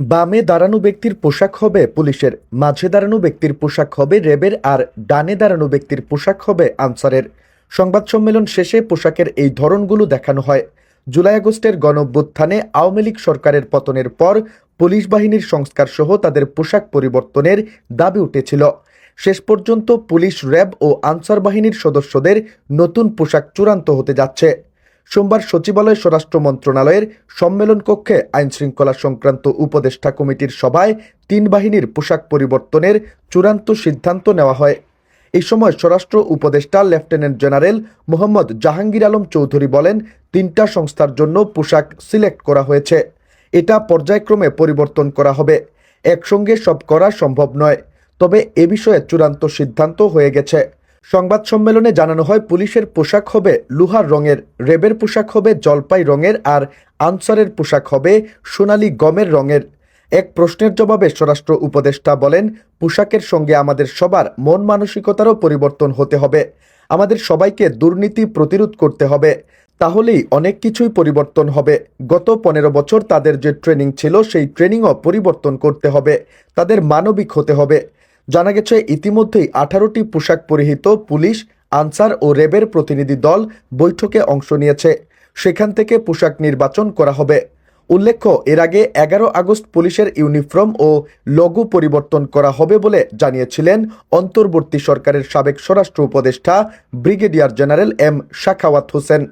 বামে দাঁড়ানো ব্যক্তির পোশাক হবে পুলিশের, মাঝে দাঁড়ানো ব্যক্তির পোশাক হবে র্যাবের আর ডানে দাঁড়ানো ব্যক্তির পোশাক হবে আনসারের। সংবাদ সম্মেলন শেষে পোশাকের এই ধরনগুলো দেখানো হয়। জুলাই আগস্টের গণঅভ্যুত্থানে আওয়ামী লীগ সরকারের পতনের পর পুলিশ বাহিনীর সংস্কার সহ তাদের পোশাক পরিবর্তনের দাবি উঠেছিল। শেষ পর্যন্ত পুলিশ, র্যাব ও আনসার বাহিনীর সদস্যদের নতুন পোশাক চূড়ান্ত হতে যাচ্ছে। সোমবার সচিবালয় স্বরাষ্ট্র মন্ত্রণালয়ের সম্মেলন কক্ষে আইন শৃঙ্খলা সংক্রান্ত উপদেষ্টা কমিটির সভায় তিন বাহিনীর পোশাক পরিবর্তনের চূড়ান্ত সিদ্ধান্ত নেওয়া হয়। এই সময় স্বরাষ্ট্র উপদেষ্টা লেফটেন্যান্ট জেনারেল মোহাম্মদ জাহাঙ্গীর আলম চৌধুরী বলেন, তিনটা সংস্থার জন্য পোশাক সিলেক্ট করা হয়েছে। এটা পর্যায়ক্রমে পরিবর্তন করা হবে। একসঙ্গে সব করা সম্ভব নয়। তবে এ বিষয়ে চূড়ান্ত সিদ্ধান্ত হয়ে গেছে। সংবাদ সম্মেলনে জানানো হয়, পুলিশের পোশাক হবে লোহার রঙের, রেবের পোশাক হবে জলপাই রঙের আর আনসারের পোশাক হবে সোনালি গমের রঙের। এক প্রশ্নের জবাবে স্বরাষ্ট্র উপদেষ্টা বলেন, পোশাকের সঙ্গে আমাদের সবার মন মানসিকতারও পরিবর্তন হতে হবে। আমাদের সবাইকে দুর্নীতি প্রতিরোধ করতে হবে। তাহলেই অনেক কিছুই পরিবর্তন হবে। গত পনেরো বছর তাদের যে ট্রেনিং ছিল, সেই ট্রেনিংও পরিবর্তন করতে হবে। তাদের মানবিক হতে হবে। জানা গেছে, ইতিমধ্যেই আঠারোটি পোশাক পরিহিত পুলিশ, আনসার ও রেবের প্রতিনিধি দল বৈঠকে অংশ নিয়েছে। সেখান থেকে পোশাক নির্বাচন করা হবে। উল্লেখ্য, এর আগে এগারো আগস্ট পুলিশের ইউনিফর্ম ও লঘু পরিবর্তন করা হবে বলে জানিয়েছিলেন অন্তর্বর্তী সরকারের সাবেক স্বরাষ্ট্র উপদেষ্টা brigadier general M Sakhawat Hossain.